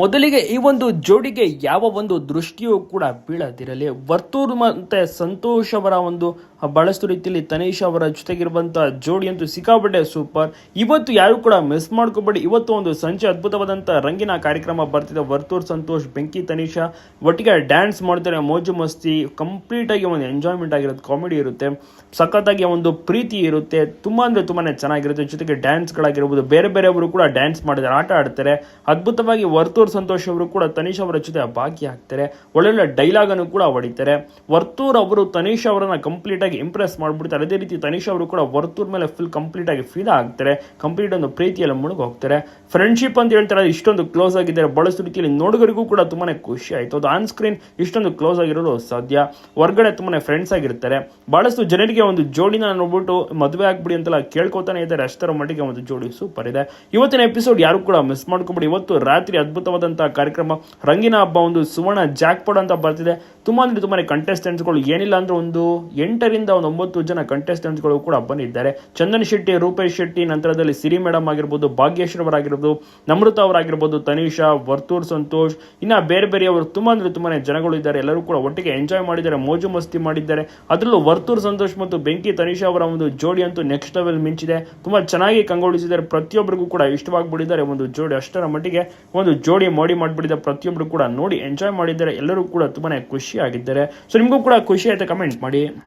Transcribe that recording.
ಮೊದಲಿಗೆ ಈ ಒಂದು ಜೋಡಿಗೆ ಯಾವ ಒಂದು ದೃಷ್ಟಿಯೂ ಕೂಡ ಬೀಳದಿರಲಿ. ವರ್ತೂರ್ ಮತ್ತೆ ಸಂತೋಷ್ ಅವರ ಒಂದು ಬಹಳಷ್ಟು ರೀತಿಯಲ್ಲಿ ತನೀಶ್ ಅವರ ಜೊತೆಗಿರುವಂತಹ ಜೋಡಿ ಅಂತೂ ಸಿಕ್ಕಾಪಟ್ಟೆ ಸೂಪರ್. ಇವತ್ತು ಯಾರು ಕೂಡ ಮಿಸ್ ಮಾಡ್ಕೋಬೇಡಿ. ಇವತ್ತು ಒಂದು ಸಂಜೆ ಅದ್ಭುತವಾದಂತಹ ರಂಗಿನ ಕಾರ್ಯಕ್ರಮ ಬರ್ತಿದೆ. ವರ್ತೂರ್ ಸಂತೋಷ್, ಬೆಂಕಿ ತನೀಶ ಒಟ್ಟಿಗೆ ಡ್ಯಾನ್ಸ್ ಮಾಡ್ತಾರೆ. ಮೋಜು ಮಸ್ತಿ ಕಂಪ್ಲೀಟ್ ಆಗಿ ಒಂದು ಎಂಜಾಯ್ಮೆಂಟ್ ಆಗಿರೋದು ಕಾಮಿಡಿ ಇರುತ್ತೆ. ಸಖತ್ತಾಗಿ ಒಂದು ಪ್ರೀತಿ ಇರುತ್ತೆ. ತುಂಬಾ ಅಂದ್ರೆ ತುಂಬಾನೇ ಚೆನ್ನಾಗಿರುತ್ತೆ. ಜೊತೆಗೆ ಡ್ಯಾನ್ಸ್ಗಳಾಗಿರ್ಬೋದು ಬೇರೆ ಬೇರೆಯವರು ಕೂಡ ಡ್ಯಾನ್ಸ್ ಮಾಡಿದ್ದಾರೆ, ಆಟ ಆಡ್ತಾರೆ. ಅದ್ಭುತವಾಗಿ ವರ್ತೂರ್ ಸಂತೋಷ್ ಅವರು ಕೂಡ ತನೀಶ್ ಅವರ ಜೊತೆ ಭಾಗಿಯಾಗ್ತಾರೆ. ಒಳ್ಳೊಳ್ಳೆ ಡೈಲಾಗ್ ಅನ್ನು ಕೂಡ ಹೊಡಿತಾರೆ. ವರ್ತೂರ್ ಅವರು ತನೀಶ್ ಅವರನ್ನ ಕಂಪ್ಲೀಟ್ ಆಗಿ ಇಂಪ್ರೆಸ್ ಮಾಡ್ಬಿಡ್ತಾರೆ. ಅದೇ ರೀತಿ ತನೀಶ್ ಅವರು ಕೂಡ ವರ್ತೂರ್ ಮೇಲೆ ಫುಲ್ ಕಂಪ್ಲೀಟ್ ಆಗಿ ಫೀಲ್ ಆಗ್ತಾರೆ. ಕಂಪ್ಲೀಟ್ ಒಂದು ಪ್ರೀತಿಯಲ್ಲಿ ಮುಳುಗಿ ಹೋಗ್ತಾರೆ. ಫ್ರೆಂಡ್ಶಿಪ್ ಅಂತ ಹೇಳ್ತಾರೆ ಇಷ್ಟೊಂದು ಕ್ಲೋಸ್ ಆಗಿದ್ದಾರೆ. ಬಹಳಷ್ಟು ರೀತಿಯಲ್ಲಿ ನೋಡುಗರಿಗೂ ಕೂಡ ತುಂಬಾನೇ ಖುಷಿ ಆಯ್ತು. ಅದು ಆನ್ ಸ್ಕ್ರೀನ್ ಇಷ್ಟೊಂದು ಕ್ಲೋಸ್ ಆಗಿರೋದು ಸಾಧ್ಯ. ಹೊರಗಡೆ ತುಂಬಾನೇ ಫ್ರೆಂಡ್ಸ್ ಆಗಿರ್ತಾರೆ. ಬಹಳಷ್ಟು ಜನರಿಗೆ ಒಂದು ಜೋಡಿನ ನೋಡ್ಬಿಟ್ಟು ಮದುವೆ ಆಗ್ಬಿಡಿ ಅಂತೆಲ್ಲ ಕೇಳ್ಕೊತಾನೆ ಇದ್ದಾರೆ. ಅಷ್ಟರ ಮಟ್ಟಿಗೆ ಒಂದು ಜೋಡಿ ಸೂಪರ್ ಇದೆ. ಇವತ್ತಿನ ಎಪಿಸೋಡ್ ಯಾರು ಕೂಡ ಮಿಸ್ ಮಾಡ್ಕೊಬಿಡಿ. ಇವತ್ತು ರಾತ್ರಿ ಅದ್ಭುತವಾದಂತಹ ಕಾರ್ಯಕ್ರಮ. ರಂಗಿನ ಹಬ್ಬ ಒಂದು ಸುವರ್ಣ ಜಾಕ್ಪಾಟ್ ಅಂತ ಬರ್ತಿದೆ. ತುಂಬಾ ಅಂದ್ರೆ ತುಂಬಾನೇ ಕಂಟೆಸ್ಟೆಂಟ್ಸ್ಗಳು ಏನಿಲ್ಲ ಅಂದ್ರೆ ಒಂದು ಎಂಟರಿಂದ ಒಂದು ಒಂಬತ್ತು ಜನ ಕಂಟೆಸ್ಟೆಂಟ್ಸ್ಗಳು ಕೂಡ ಬಂದಿದ್ದಾರೆ. ಚಂದನ್ ಶೆಟ್ಟಿ, ರೂಪೇಶ್ ಶೆಟ್ಟಿ, ನಂತರದಲ್ಲಿ ಸಿರಿ ಮೇಡಮ್ ಆಗಿರ್ಬೋದು, ಭಾಗ್ಯೇಶ್ವರ ಅವರಾಗಿರ್ಬೋದು, ನಮೃತ ಅವರಾಗಿರ್ಬೋದು, ತನಿಷಾ, ವರ್ತೂರ್ ಸಂತೋಷ್, ಇನ್ನ ಬೇರೆ ಬೇರೆಯವರು ತುಂಬಾ ಅಂದ್ರೆ ತುಂಬಾನೇ ಜನಗಳು ಇದ್ದಾರೆ. ಎಲ್ಲರೂ ಕೂಡ ಒಟ್ಟಿಗೆ ಎಂಜಾಯ್ ಮಾಡಿದ್ದಾರೆ, ಮೋಜು ಮಸ್ತಿ ಮಾಡಿದ್ದಾರೆ. ಅದರಲ್ಲೂ ವರ್ತೂರ್ ಸಂತೋಷ್ ಮತ್ತು ಬೆಂಕಿ ತನಿಷಾ ಅವರ ಒಂದು ಜೋಡಿ ಅಂತೂ ನೆಕ್ಸ್ಟ್ ಲೆವೆಲ್ ಮಿಂಚಿದೆ. ತುಂಬಾ ಚೆನ್ನಾಗಿ ಕಂಗೊಳಿಸಿದ್ದಾರೆ. ಪ್ರತಿಯೊಬ್ಬರಿಗೂ ಕೂಡ ಇಷ್ಟವಾಗಿಬಿಟ್ಟಿದ್ದಾರೆ ಒಂದು ಜೋಡಿ. ಅಷ್ಟರ ಮಟ್ಟಿಗೆ ಒಂದು ಜೋಡಿ ಮೋಡಿ ಮಾಡಿಬಿಟ್ಟಿದ್ದ ಪ್ರತಿಯೊಬ್ಬರು ಕೂಡ ನೋಡಿ ಎಂಜಾಯ್ ಮಾಡಿದ್ದಾರೆ, ಎಲ್ಲರೂ ಕೂಡ ತುಂಬಾ ಖುಷಿ ಆಗಿದ್ದಾರೆ ಸೊ ನಿಮಗೂ ಕೂಡ ಖುಷಿ ಆಯಿತು? ಕಮೆಂಟ್ ಮಾಡಿ.